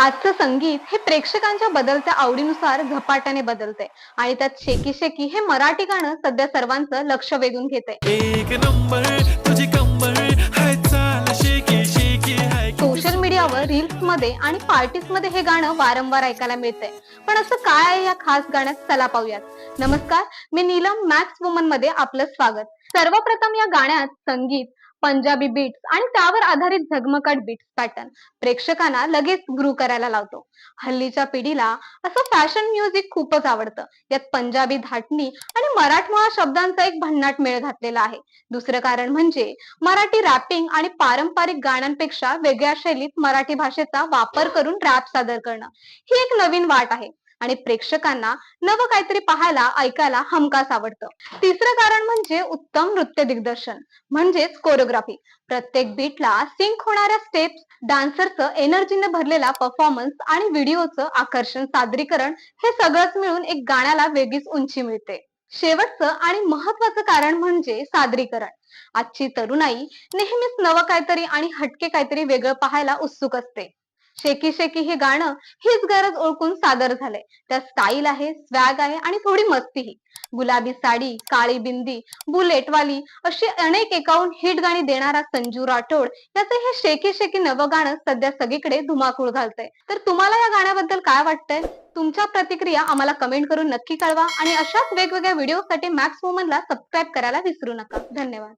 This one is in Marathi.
आजचं संगीत हे प्रेक्षकांच्या बदलत्या आवडीनुसार झपाट्याने बदलते आणि त्यात शेकी शेकी हे मराठी गाणं सध्या सर्वांचं लक्ष वेधून घेते सोशल मीडियावर रील्समध्ये आणि पार्टीजमध्ये हे गाणं वारंवार ऐकायला मिळते पण असं काय आहे या खास गाण्यात? चला पाहूयात. नमस्कार मी नीलम मॅक्स वुमनमध्ये आपलं स्वागत. सर्वप्रथम या गाण्यात संगीत पंजाबी बीट्स आणि त्यावर आधारित झगमगाट बीट्स पॅटर्न प्रेक्षकांना लगेच ग्रू करायला लावतो. हल्लीच्या पिढीला असं फॅशन म्युझिक खूपच आवडतं. यात पंजाबी धाटणी आणि मराठमोळा शब्दांचा एक भन्नाट मेळ घातलेला आहे. दुसरं कारण म्हणजे मराठी रॅपिंग आणि पारंपरिक गाण्यांपेक्षा वेगळ्या शैलीत मराठी भाषेचा वापर करून रॅप सादर करणं. ही एक नवीन वाट आहे. आणि प्रेक्षकांना नवं काहीतरी पाहायला ऐकायला हमखास आवडतं. तिसरं कारण म्हणजे उत्तम नृत्य दिग्दर्शन म्हणजेच कोरिओग्राफी प्रत्येक बीटला सिंक होणाऱ्या स्टेप्स डान्सरचं एनर्जीने भरलेला परफॉर्मन्स आणि व्हिडिओचं आकर्षण सादरीकरण हे सगळंच मिळून एक गाण्याला वेगळीच उंची मिळते. शेवटचं आणि महत्वाचं कारण म्हणजे सादरीकरण. आजची तरुणाई नेहमीच नवं काहीतरी आणि हटके काहीतरी वेगळं पाहायला उत्सुक असते. शेकी शेकी हे गाणं हीच गरज ओळखून सादर झालंय. त्यात स्टाईल आहे स्वॅग आहे आणि थोडी मस्तीही गुलाबी साडी काळी बिंदी बुलेटवाली अशी अनेक एकाहून हिट गाणी देणारा संजू राठोड याचं हे शेकी शेकी नवं गाणं सध्या सगळीकडे धुमाकूळ घालतंय. तर तुम्हाला या गाण्याबद्दल काय वाटतंय? तुमच्या प्रतिक्रिया आम्हाला कमेंट करून नक्की कळवा आणि अशाच वेगवेगळ्या व्हिडिओसाठी मॅक्स वुमनला सबस्क्राईब करायला विसरू नका. धन्यवाद.